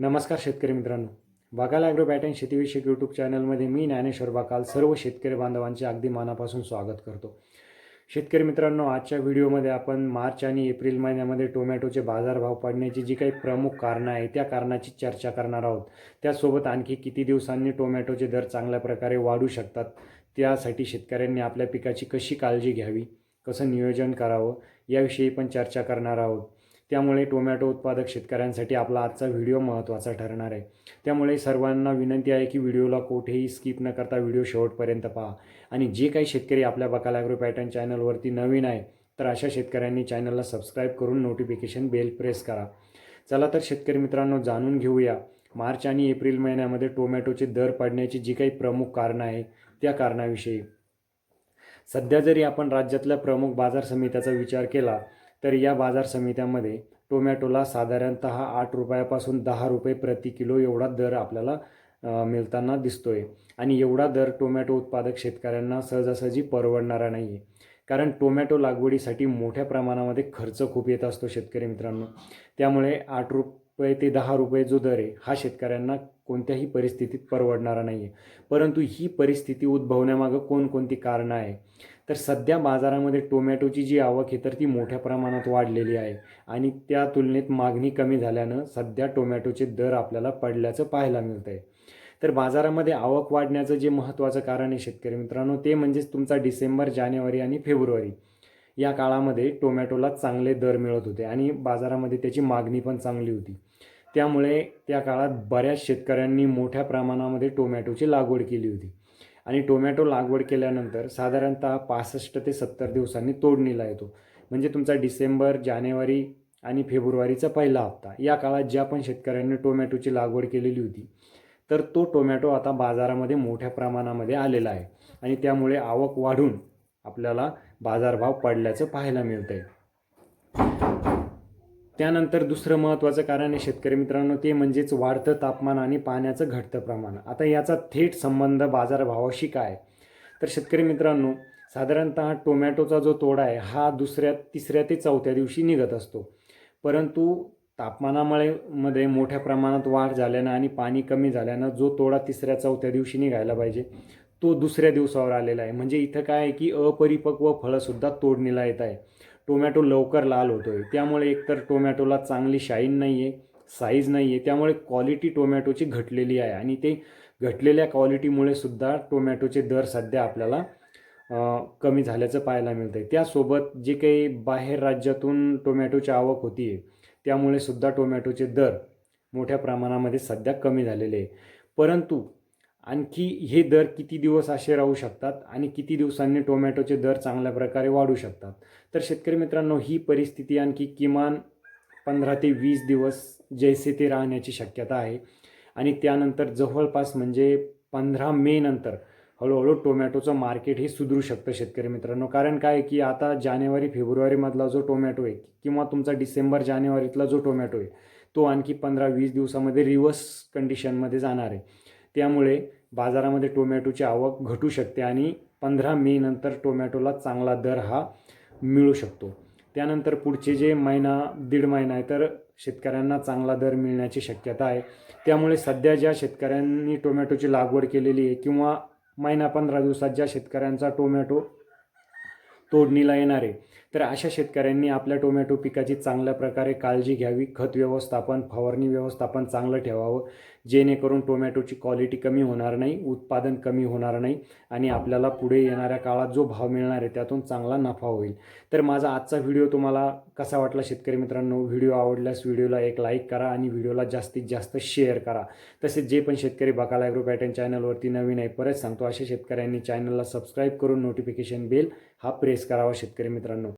नमस्कार शेतकरी मित्रांनो. वाघाला ॲग्रो पॅटर्न शेतीविषयक यूट्यूब चॅनलमध्ये मी ज्ञानेश्वर बाकाल सर्व शेतकरी बांधवांचे अगदी मनापासून स्वागत करतो. शेतकरी मित्रांनो आजच्या व्हिडिओमध्ये आपण मार्च आणि एप्रिल महिन्यामध्ये टोमॅटोचे बाजारभाव पडण्याची जी काही प्रमुख कारणं आहे त्या कारणाची चर्चा करणार आहोत. त्यासोबत आणखी किती दिवसांनी टोमॅटोचे दर चांगल्या प्रकारे वाढू शकतात त्यासाठी शेतकऱ्यांनी आपल्या पिकाची कशी काळजी घ्यावी कसं नियोजन करावं याविषयी पण चर्चा करणार आहोत. त्यामुळे टोमॅटो उत्पादक शेतकऱ्यांसाठी आपला आजचा व्हिडिओ महत्त्वाचा ठरणार आहे. त्यामुळे सर्वांना विनंती आहे की व्हिडिओला कुठेही स्किप न करता व्हिडिओ शेवटपर्यंत पहा. आणि जे काही शेतकरी आपल्या बकाल ॲग्रो पॅटर्न चॅनलवरती नवीन आहे तर अशा शेतकऱ्यांनी चॅनलला सबस्क्राईब करून नोटिफिकेशन बेल प्रेस करा. चला तर शेतकरी मित्रांनो जाणून घेऊया. मार्च आणि एप्रिल महिन्यामध्ये टोमॅटोचे दर पडण्याची जी काही प्रमुख कारणं आहे त्या कारणाविषयी. सध्या जरी आपण राज्यातल्या प्रमुख बाजार समित्याचा विचार केला तर या बाजार समित्यामध्ये टोमॅटोला साधारणतः आठ रुपयापासून दहा रुपये प्रति किलो एवढा दर आपल्याला मिळताना दिसतोय. आणि एवढा दर टोमॅटो उत्पादक शेतकऱ्यांना सहजासहजी परवडणारा नाही आहे कारण टोमॅटो लागवडीसाठी मोठ्या प्रमाणामध्ये खर्च खूप येत असतो शेतकरी मित्रांनो. त्यामुळे आठ रुपये ते दहा रुपये जो दर आहे हा शेतकऱ्यांना कोणत्याही परिस्थितीत परवडणारा नाही आहे परंतु ही परिस्थिती उद्भवण्यामागं कोणकोणती कारणं आहे? तर सध्या बाजारामध्ये टोमॅटोची जी आवक आहे तर ती मोठ्या प्रमाणात वाढलेली आहे आणि त्या तुलनेत मागणी कमी झाल्यानं सध्या टोमॅटोचे दर आपल्याला पडल्याचं पाहायला मिळतं आहे तर बाजारामध्ये आवक वाढण्याचं जे महत्त्वाचं कारण आहे शेतकरी मित्रांनो ते म्हणजेच तुमचा डिसेंबर जानेवारी आणि फेब्रुवारी या काळामध्ये टोमॅटोला चांगले दर मिळत होते आणि बाजारामध्ये त्याची मागणी पण चांगली होती. त्यामुळे त्या काळात बऱ्याच शेतकऱ्यांनी मोठ्या प्रमाणामध्ये टोमॅटोची लागवड केली होती. आणि टोमॅटो लागवड केल्यानंतर साधारणतः पासष्ट ते सत्तर दिवसांनी तोडणीला येतो. म्हणजे तुमचा डिसेंबर जानेवारी आणि फेब्रुवारीचा पहिला हप्ता. या काळात ज्या पण शेतकऱ्यांनी टोमॅटोची लागवड केलेली होती तर तो टोमॅटो आता बाजारामध्ये मोठ्या प्रमाणामध्ये आलेला आहे. आणि त्यामुळे आवक वाढून आपल्याला बाजारभाव पडल्याचं पाहायला मिळतं आहे त्यानंतर दुसरं महत्त्वाचं कारण आहे शेतकरी मित्रांनो ते म्हणजेच वाढतं तापमान आणि पाण्याचं घटतं प्रमाण. आता याचा थेट संबंध बाजारभावाशी काय? तर शेतकरी मित्रांनो साधारणतः टोमॅटोचा जो तोडा आहे हा दुसऱ्या तिसऱ्या ते चौथ्या दिवशी निघत असतो. परंतु तापमानामुळे मध्ये मोठ्या प्रमाणात वाढ झाल्यानं आणि पाणी कमी झाल्यानं जो तोडा तिसऱ्या चौथ्या दिवशी निघायला पाहिजे तो दुसऱ्या दिवसावर आलेला आहे. म्हणजे इथं काय आहे की अपरिपक्व फळंसुद्धा तोडणीला येत आहे. टोमॅटो लवकर लाल होतो आहे त्यामुळे एकतर टोमॅटोला चांगली शाईन नाही आहे साईज नाही आहे त्यामुळे क्वालिटी टोमॅटोची घटलेली आहे. आणि ते घटलेल्या क्वालिटीमुळे सुद्धा टोमॅटोचे दर सध्या आपल्याला कमी झाल्याचं पाहायला मिळतं आहे त्यासोबत जे काही बाहेर राज्यातून टोमॅटोची आवक होती आहे त्यामुळे सुद्धा टोमॅटोचे दर मोठ्या प्रमाणामध्ये सध्या कमी झालेले आहे. परंतु आणखी हे दर किती दिवस असे राहू शकतात आणि किती दिवसांनी टोमॅटोचे दर चांगल्या प्रकारे वाढू शकतात? तर शेतकरी मित्रांनो ही परिस्थिती आणखी किमान पंधरा ते वीस दिवस जैसे ते राहण्याची शक्यता आहे. आणि त्यानंतर जवळपास म्हणजे पंधरा मे नंतर हळूहळू टोमॅटोचं मार्केट हे सुधरू शकतं शेतकरी मित्रांनो. कारण काय की आता जानेवारी फेब्रुवारीमधला जो टोमॅटो आहे किंवा तुमचा डिसेंबर जानेवारीतला जो टोमॅटो आहे तो आणखी पंधरा वीस दिवसामध्ये रिव्हर्स कंडिशनमध्ये जाणार आहे. त्यामुळे बाजारामध्ये टोमॅटोची आवक घटू शकते आणि पंधरा मे नंतर टोमॅटोला चांगला दर हा मिळू शकतो. त्यानंतर पुढचे जे महिना दीड महिना आहे तर शेतकऱ्यांना चांगला दर मिळण्याची शक्यता आहे. त्यामुळे सध्या ज्या शेतकऱ्यांनी टोमॅटोची लागवड केलेली आहे किंवा महिना पंधरा दिवसात ज्या शेतकऱ्यांचा टोमॅटो तोडणीला येणार आहे. तर अशा शेतकऱ्यांनी आपल्या टोमॅटो पिकाची चांगल्या प्रकारे काळजी घ्यावी खत व्यवस्थापन फवारणी व्यवस्थापन चांगलं ठेवावं जेणेकरून टोमॅटोची क्वालिटी कमी होणार नाही उत्पादन कमी होणार नाही आणि आपल्याला पुढे येणाऱ्या काळात जो भाव मिळणार आहे त्यातून चांगला नफा होईल. तर माझा आजचा व्हिडिओ तुम्हाला कसा वाटला शेतकरी मित्रांनो? व्हिडिओ आवडल्यास व्हिडिओला एक लाईक करा आणि व्हिडिओला जास्तीत जास्त शेअर करा. तसेच जे पण शेतकरी बकाला ॲग्रो पॅटर्न चॅनलवरती नवीन आहे परत सांगतो अशा शेतकऱ्यांनी चॅनलला सबस्क्राईब करून नोटिफिकेशन बेल हा प्रेस करावा शेतकरी मित्रांनो.